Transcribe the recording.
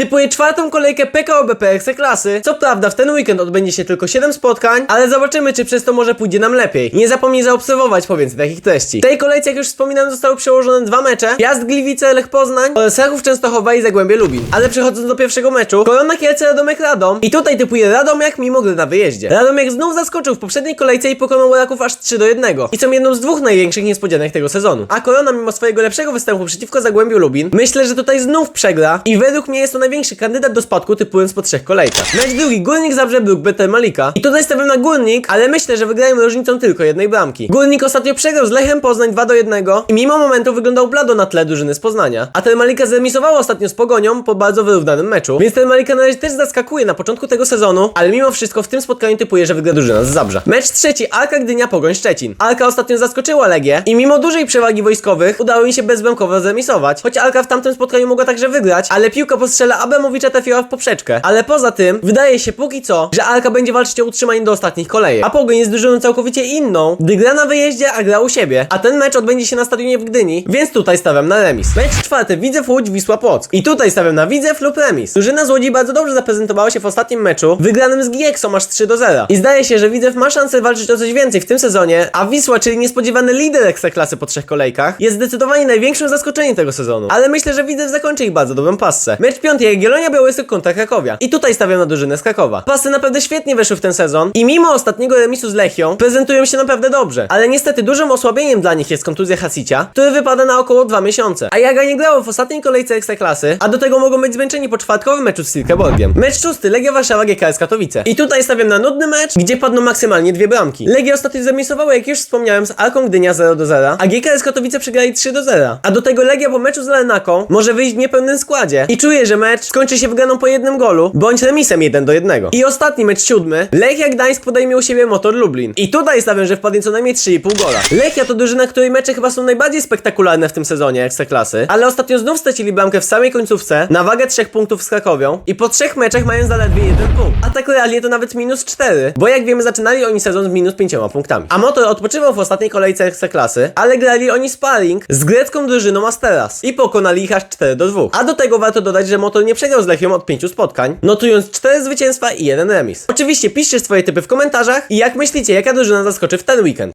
Typuję czwartą kolejkę PKO BP Ekstraklasy. Co prawda w ten weekend odbędzie się tylko 7 spotkań, ale zobaczymy czy przez to może pójdzie nam lepiej. Nie zapomnij zaobserwować po więcej takich treści. W tej kolejce, jak już wspominałem, zostały przełożone dwa mecze. Piast Gliwice, Lech Poznań oraz Rachów Częstochowa i Zagłębie Lubin. Ale przechodząc do pierwszego meczu, Korona Kielce Radomek Radom. I tutaj typuję Radomiak mimo gry na wyjeździe. Radomiak znów zaskoczył w poprzedniej kolejce i pokonał Raków aż 3 do 1. I są jedną z dwóch największych niespodzianek tego sezonu. A Korona mimo swojego lepszego występu przeciwko Zagłębiu Lubin, myślę, że tutaj znów przegra i według mnie jest to największy kandydat do spadku typując po trzech kolejkach. Mecz drugi, Górnik Zabrze Bruk Betel Malika. I tutaj stawiam na Górnik, ale myślę, że wygrają różnicą tylko jednej bramki. Górnik ostatnio przegrał z Lechem Poznań 2 do 1 i mimo momentu wyglądał blado na tle drużyny z Poznania. A ten Malika zremisowało ostatnio z Pogonią po bardzo wyrównanym meczu, więc ten Malika na razie też zaskakuje na początku tego sezonu, ale mimo wszystko w tym spotkaniu typuje, że wygra drużyna z Zabrza. Mecz trzeci, Alka Gdynia Pogoń Szczecin. Alka ostatnio zaskoczyła Legię i mimo dużej przewagi wojskowych udało im się bezbramkowo zremisować. Choć Alka w tamtym spotkaniu mogła także wygrać, ale piłka po strzele Abramowicza trafiła w poprzeczkę. Ale poza tym, wydaje się póki co, że Alka będzie walczyć o utrzymanie do ostatnich kolejek. A Pogoń jest drużyną całkowicie inną, gdy gra na wyjeździe, a gra u siebie. A ten mecz odbędzie się na stadionie w Gdyni, więc tutaj stawiam na remis. Mecz czwarty, Widzew Łódź, Wisła Płock. I tutaj stawiam na Widzew lub remis. Drużyna z Łodzi bardzo dobrze zaprezentowała się w ostatnim meczu, wygranym z Gieksą aż 3 do 0. I zdaje się, że Widzew ma szansę walczyć o coś więcej w tym sezonie, a Wisła, czyli niespodziewany lider ekstraklasy po trzech kolejkach, jest zdecydowanie największym zaskoczeniem tego sezonu. Ale myślę, że Widzew zakończy ich bardzo dobrą pasę. Mecz piąty, Jagiellonia Białystok kontra Krakowia. I tutaj stawiam na drużynę z Krakowa. Pasy naprawdę świetnie weszły w ten sezon i mimo ostatniego remisu z Lechią, prezentują się naprawdę dobrze. Ale niestety dużym osłabieniem dla nich jest kontuzja Hasicia, który wypada na około 2 miesiące. A Jaga nie grało w ostatniej kolejce ekstraklasy, a do tego mogą być zmęczeni po czwartkowym meczu z Silkeborgiem. Mecz szósty, Legia Warszawa GKS Katowice. I tutaj stawiam na nudny mecz, gdzie padną maksymalnie dwie bramki. Legia ostatnio zremisowała, jak już wspomniałem, z Alką Gdynia 0 do 0, a GKS Katowice przegrali 3 do 0. A do tego Legia po meczu z Lenaką może wyjść w niepełnym składzie. I czuję, że mecz skończy się wygraną po jednym golu, bądź remisem 1 do 1. I ostatni mecz siódmy, Lechia Gdańsk podejmie u siebie Motor Lublin. I tutaj stawiam, że wpadnie co najmniej 3,5 gola. Lechia to drużyna, której mecze chyba są najbardziej spektakularne w tym sezonie Ekstraklasy, ale ostatnio znów stracili bramkę w samej końcówce na wagę 3 punktów z Krakowią i po trzech meczach mają zaledwie jeden punkt. A tak realnie to nawet minus 4, bo jak wiemy zaczynali oni sezon z minus 5 punktami. A Motor odpoczywał w ostatniej kolejce Ekstraklasy, ale grali oni sparring z grecką drużyną Asteras i pokonali ich aż 4 do 2. A do tego warto dodać, że Motor nie przegrał z Lechią od 5 spotkań, notując 4 zwycięstwa i jeden remis. Oczywiście piszcie swoje typy w komentarzach i jak myślicie, jaka drużyna zaskoczy w ten weekend.